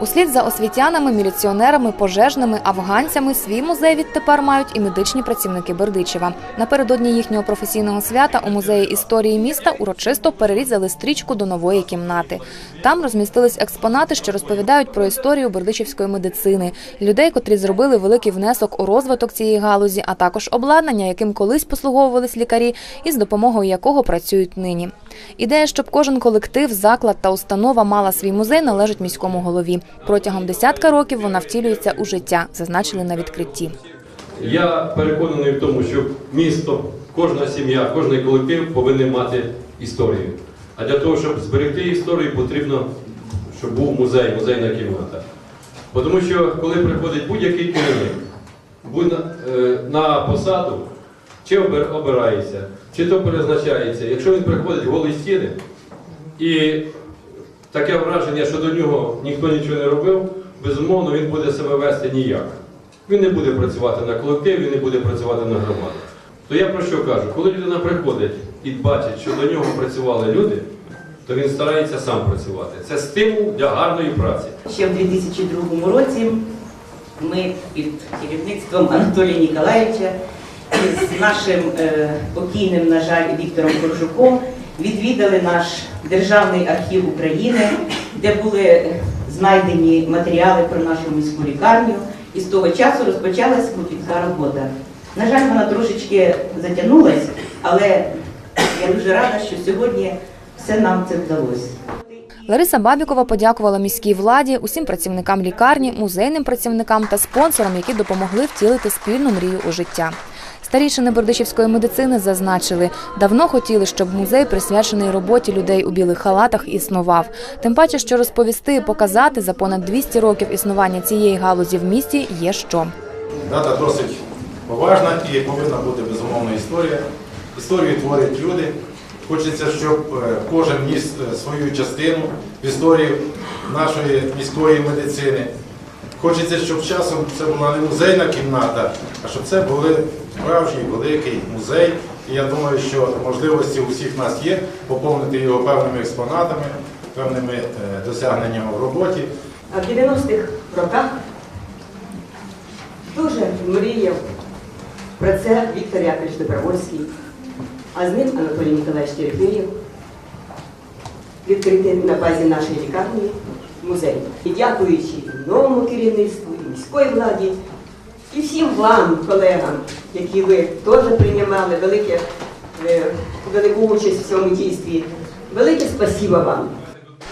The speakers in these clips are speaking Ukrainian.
Услід за освітянами, міліціонерами, пожежними, афганцями свій музей відтепер мають і медичні працівники Бердичева. Напередодні їхнього професійного свята у музеї історії міста урочисто перерізали стрічку до нової кімнати. Там розмістились експонати, що розповідають про історію бердичівської медицини, людей, котрі зробили великий внесок у розвиток цієї галузі, а також обладнання, яким колись послуговувались лікарі, і з допомогою якого працюють нині. Ідея, щоб кожен колектив, заклад та установа мала свій музей, належить міському голові. Протягом десятка років вона втілюється у життя, зазначили на відкритті. Я переконаний в тому, що місто, кожна сім'я, кожен колектив повинен мати історію. А для того, щоб зберегти історію, потрібно, щоб був музей, музейна кімната. Тому що коли приходить будь-який керівник на, е, посаду, чи обирається, чи то перезначається, якщо він приходить в голі стіни і таке враження, що до нього ніхто нічого не робив, безумовно, він буде себе вести ніяк. Він не буде працювати на колектив, він не буде працювати на громаду. То я про що кажу? Коли людина приходить і бачить, що до нього працювали люди, то він старається сам працювати. Це стимул для гарної праці. Ще в 2002 році ми під керівництвом Анатолія Ніколаєвича з нашим е, покійним, на жаль, Віктором Коржуком відвідали наш Державний архів України, де були знайдені матеріали про нашу міську лікарню. І з того часу розпочалася клопітка робота. На жаль, вона трошечки затягнулась, але я дуже рада, що сьогодні все нам це вдалося. Лариса Бабікова подякувала міській владі, усім працівникам лікарні, музейним працівникам та спонсорам, які допомогли втілити спільну мрію у життя. Старішини бердичівської медицини зазначили, давно хотіли, щоб музей, присвячений роботі людей у білих халатах, існував. Тим паче, що розповісти і показати за понад 200 років існування цієї галузі в місті є що. Дата досить поважна і повинна бути безумовно історія. Історію творять люди. Хочеться, щоб е, кожен ніс е, свою частину в історію нашої міської медицини. Хочеться, щоб часом це була не музейна кімната, а щоб це були справжній великий музей. І я думаю, що можливості у всіх нас є поповнити його певними експонатами, певними е, досягненнями в роботі. А в 90-х роках дуже мріяв про це Віктор Яковлевич Добровольський, а з ним Анатолій Ніколаївич Терепєєв відкрити на базі нашої лікарні музей. І дякуючи новому керівництву, і міської владі, і всім вам, колегам, які ви теж приймали велике, е, велику участь в цьому дійстві. Велике спасіба вам.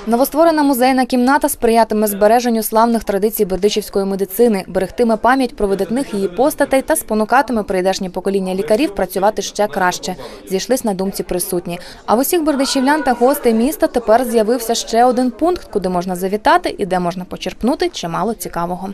Новостворена музейна кімната сприятиме збереженню славних традицій бердичівської медицини, берегтиме пам'ять про видатних її постатей та спонукатиме прийдешнє покоління лікарів працювати ще краще. Зійшлись на думці присутні. А в усіх бердичівлян та гостей міста тепер з'явився ще один пункт, куди можна завітати і де можна почерпнути чимало цікавого.